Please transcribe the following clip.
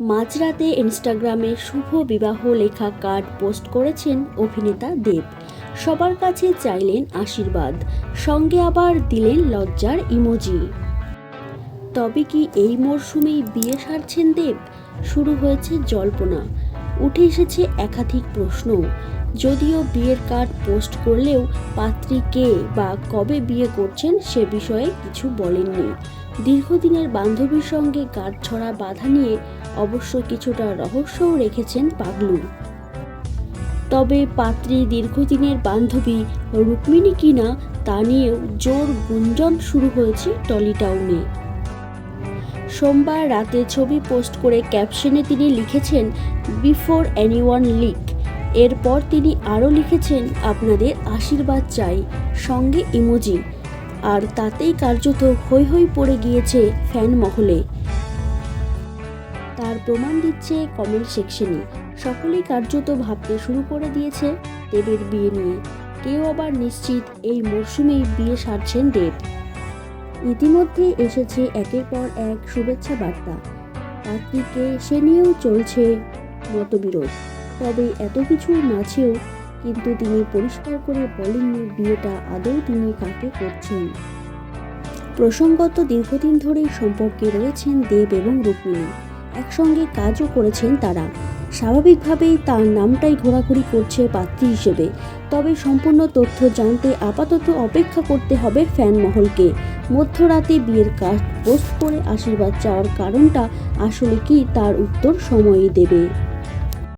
মাঝরাতে ইনস্টাগ্রামে শুভ বিবাহ লেখা কার্ড পোস্ট করেছেন অভিনেতা দেব। সবার কাছে চাইলেন আশীর্বাদ, সঙ্গে আবার দিলেন লজ্জার ইমোজি। তবে কি এই মরশুমেই বিয়ে সারছেন দেব? শুরু হয়েছে জল্পনা। উঠে এসেছে একাধিক প্রশ্ন। যদিও বিয়ের কার্ড পোস্ট করলেও পাত্রী কে বা কবে বিয়ে করছেন সে বিষয়ে কিছু বলেননি। দীর্ঘদিনের বান্ধবীর সঙ্গে গাঁটছড়া বাধা নিয়ে অবশ্য কিছুটা রহস্যও রেখেছেন পাগলু। তবে পাত্রী দীর্ঘদিনের বান্ধবী রুক্মিণী কিনা তা নিয়েও জোর গুঞ্জন শুরু হয়েছে টলিটাউনে। সোমবার রাতে ছবি পোস্ট করে ক্যাপশনে তিনি লিখেছেন, বিফোর এনিওয়ান লিক। এরপর তিনি আরও লিখেছেন, আপনাদের আশীর্বাদ চাই। সঙ্গে ইমোজি। আর তাতেই কার্যত হৈ হৈ পড়ে গিয়েছে ফ্যান মহলে। তার প্রমাণ দিচ্ছে কমেন্ট সেকশনে। সকলেই কার্যত ভাবতে শুরু করে দিয়েছে দেবের বিয়ে নিয়ে। কেউ আবার নিশ্চিত এই মরশুমেই বিয়ে সারছেন দেব। ইতিমধ্যে এসেছে একের পর এক শুভেচ্ছা বার্তা। পাত্রীকে সে নিয়েও চলছে মতবিরোধ। তবে এত কিছুর মাঝেও কিন্তু তিনি পরিষ্কার করে বলেননি বিয়েটা আদৌ তিনি কাকে করছেন। প্রসঙ্গত দীর্ঘদিন ধরেই সম্পর্কে রয়েছেন দেব এবং রুক্মিণী। একসঙ্গে কাজও করেছেন তারা। স্বাভাবিকভাবেই তার নামটাই ঘোরাঘুরি করছে পাত্রী হিসেবে। তবে সম্পূর্ণ তথ্য জানতে আপাতত অপেক্ষা করতে হবে ফ্যান মহলকে মধ্যরাতে বিয়ের কাজ পোস্ট করে আশীর্বাদ চাওয়ার কারণটা আসলে কি তার উত্তর সময়ই দেবে।